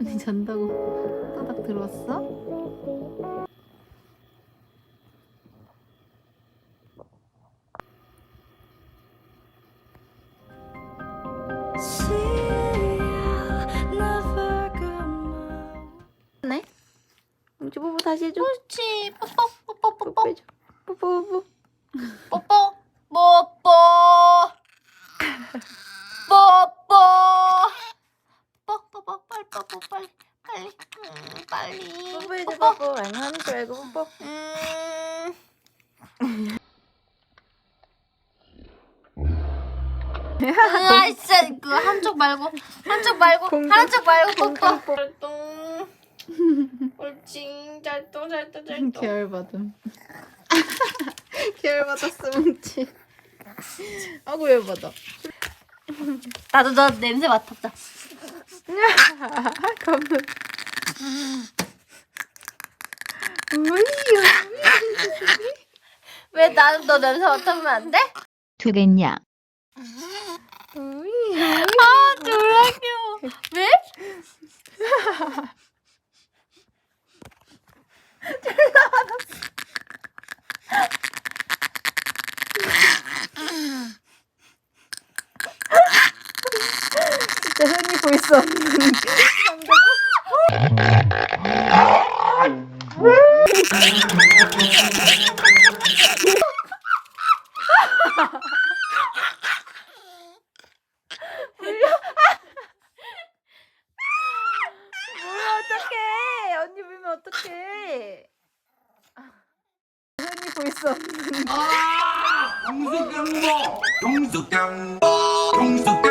언니 잔다고 따닥 들어왔어? 네? 뭉치 뽀뽀 다시 해줘. 그렇지. 뽀뽀 뽀뽀. 뽀뽀 뽀뽀. 뽀뽀 뽀뽀 뽀뽀 뽀뽀 빨리 빨리 음, 빨리 뽀뽀해줘 뽀뽀. 안 하는 줄 알고 뽀뽀. 음. 아 진짜 그 한쪽 말고 한쪽 말고 공동- 한쪽 말고 뽀뽀 짤동 옳지 짤동 짤동 짤동 계열 받음. 계열 받았어 뭉치. 아구 왜 받아? 나도 너 냄새 맡았다. 왜 나는 너 냄새 맡으면 안 돼? 우이요. 아 졸라 귀여워 왜? 진짜 흔히 볼 수 없는. 어떡해 언니 물면 어떡해 흔히 볼수 없는 동숙경보 동숙경 동숙경